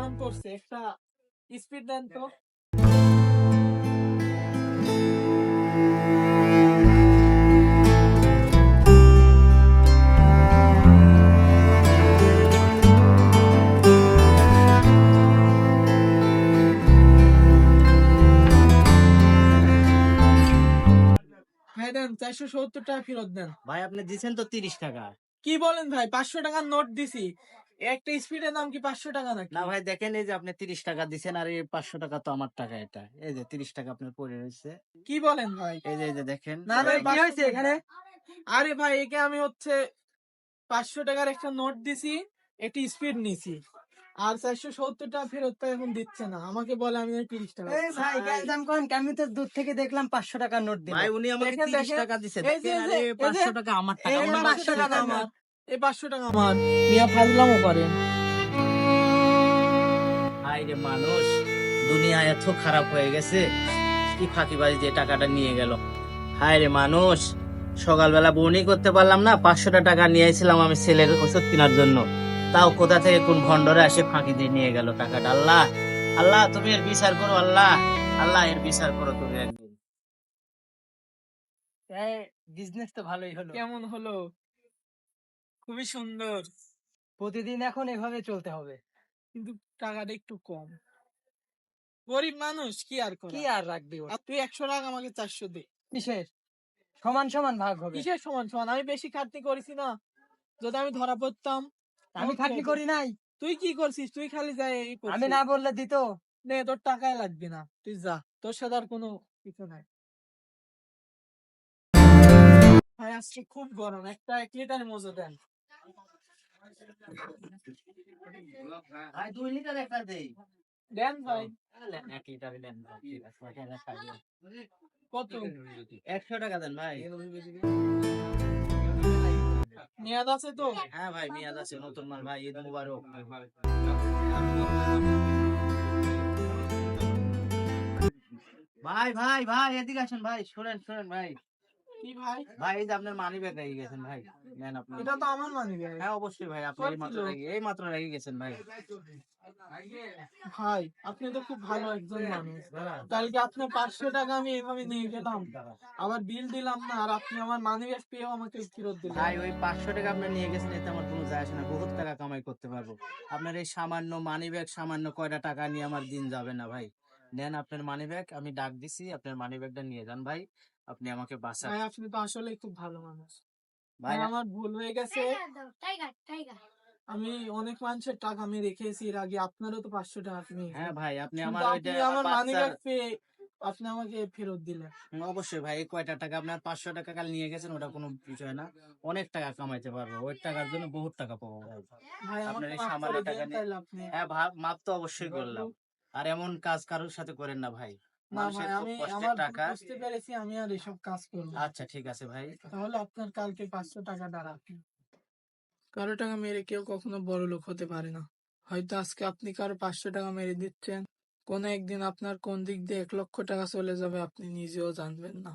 গরম পড়ছে একটা স্পিড দেন তো। ভাই দেন চারশো সত্তর টাকা ফেরত দেন। ভাই আপনি দিছেন তো তিরিশ টাকা। কি বলেন ভাই? পাঁচশো টাকার নোট দিছি। একটা স্পিডের দাম কি পাঁচশো টাকা নাকি? না ভাই দেখেন এই যে আপনি তিরিশ টাকা দিছেন আর এই পাঁচশো টাকা তো আমার টাকা এটা। এই যে তিরিশ টাকা আপনার পড়ে রয়েছে। কি বলেন ভাই? এই যে এই যে দেখেন। না এই কি হয়েছে এখানে? আরে ভাই একে আমি হচ্ছে পাঁচশো টাকার একটা নোট দিছি একটি স্পিড নিছি। আর চারশো সত্তর টাকা ফেরত তো এখন দিচ্ছে না। আমাকে বলে আমি তিরিশ টাকা ভাই গ্যাঞ্জাম করেন আমি তো দূর থেকে দেখলাম পাঁচশো টাকার নোট দিল। ভাই উনি আমাকে তিরিশ টাকা যে, পাঁচশো টাকা আমার টাকা পাঁচশো টাকা আমার। পাঁচশো টাকা আমার। মিয়া ফাজলামও করেন হাই রে মানুষ দুনিয়া এত খারাপ হয়ে গেছে। কি ফাঁকিবাজি টাকাটা নিয়ে গেল। হাই রে মানুষ সকালবেলা করতে পারলাম না পাঁচশোটা টাকা নিয়ে এসেছিলাম আমি ছেলের ওষুধ কেনার জন্য। তাও কোথা থেকে কোন ভণ্ডরে আসে ফাঁকি দিয়ে নিয়ে গেল টাকাটা? আল্লাহ আল্লাহ তুমি এর বিচার করো আল্লাহ আল্লাহ এর বিচার করো তুমি একদিন। বিজনেস তো ভালোই হলো। কেমন হলো? খুবই সুন্দর। প্রতিদিন এখন এভাবে চলতে হবে। কিন্তু টাকাটা একটু কম। গরিব মানুষ কি আর করে কি আর রাখবি ওর? আর তুই একশো টাকা আমাকে চারশো দে। কিসের? সমান সমান ভাগ হবে। কিসের সমান সমান? আমি বেশি খাটনি করেছি না। যদি আমি ধরা পড়তাম আমি খাটনি করি নাই। তুই কি করছিস? তুই খালি যাই এই করছিস। আমি না বললে দিত। নে তোর টাকাই লাগবে না। তুই যা। তোর সাথে আর কোনো কিছু নাই। ভাই আজকে খুব গরম। একটা এক লিটার মজা দেন। ভাই দুই লিটার একটা দেই। দেন ভাই। এক লিটার দেন ভাই, ঠিক আছে, এক কত? একশো টাকা দেন ভাই। মেয়াদ আছে তো? হ্যাঁ ভাই মেয়াদ আছে নতুন মাল ভাই ঈদ মুবারক। ভাই ভাই ভাই এদিকে আসেন ভাই শুনেন শুনেন ভাই। কি ভাই? ভাই এই যে আপনার মানি ব্যাগ রেখে গেছেন ভাই। নেন আপনি। এটা তো আমার মানি হ্যাঁ অবশ্যই ভাই আপনি এই মাত্র এই মাত্র রেখে গেছেন ভাই। ভাই আপনি তো খুব ভালো একজন মানুষ। কালকে আপনার পাঁচশো টাকা আমি এভাবে নিয়ে গেলাম আবার বিল দিলাম না আর আপনি আমার মানি ব্যাগ পেয়েও আমাকে ফেরত দিলেন। ভাই ওই পাঁচশো টাকা আপনি নিয়ে গেছেন এতে আমার কোনো যায় আসে না। বহুত টাকা কামাই করতে পারব। আপনার এই সামান্য মানি ব্যাগ সামান্য কয়টা টাকা নিয়ে আমার দিন যাবে না ভাই। নেন আপনার মানি ব্যাগ আমি ডাক দিছি আপনার মানি ব্যাগটা নিয়ে যান ভাই আপনি আমাকে বাঁচান। ভাই আপনি তো আসলে খুব ভালো মানুষ। ভাই আমার ভুল হয়ে গেছে। টাইগার টাইগার আমি অনেক মানুষের টাকা আমি রেখেছি এর আগে আপনারও তো পাঁচশো টাকা আপনি হ্যাঁ ভাই আপনি আমার আপনি ওইটা আমার মানি ব্যাগ পেয়ে আপনি আমাকে ফেরত দিলেন। অবশ্যই ভাই এই কয়টা টাকা আপনার পাঁচশো টাকা কাল নিয়ে গেছেন ওটা কোনো বিষয় না। অনেক টাকা কামাইতে পারব ওই টাকার জন্য বহুত টাকা পাবো ভাই। ভাই আপনার এই সামান্য টাকা নিয়ে- আপনি। হ্যাঁ ভাব মাপ তো অবশ্যই করলাম। আর এমন কাজ কারোর সাথে করেন না ভাই। না মানুষের ভাই খুব আমি আমার বুঝতে পেরেছি আমি আর এসব কাজ করব আচ্ছা ঠিক আছে ভাই। তাহলে আপনার কালকে পাঁচশো টাকা কারও টাকা মেরে কেউ কখনো বড় লোক হতে পারে না। হয়তো আজকে আপনি কারও পাঁচশো টাকা মেরে দিচ্ছেন। কোনো একদিন আপনার কোন দিক দিয়ে এক লক্ষ টাকা চলে যাবে আপনি নিজেও জানবেন না।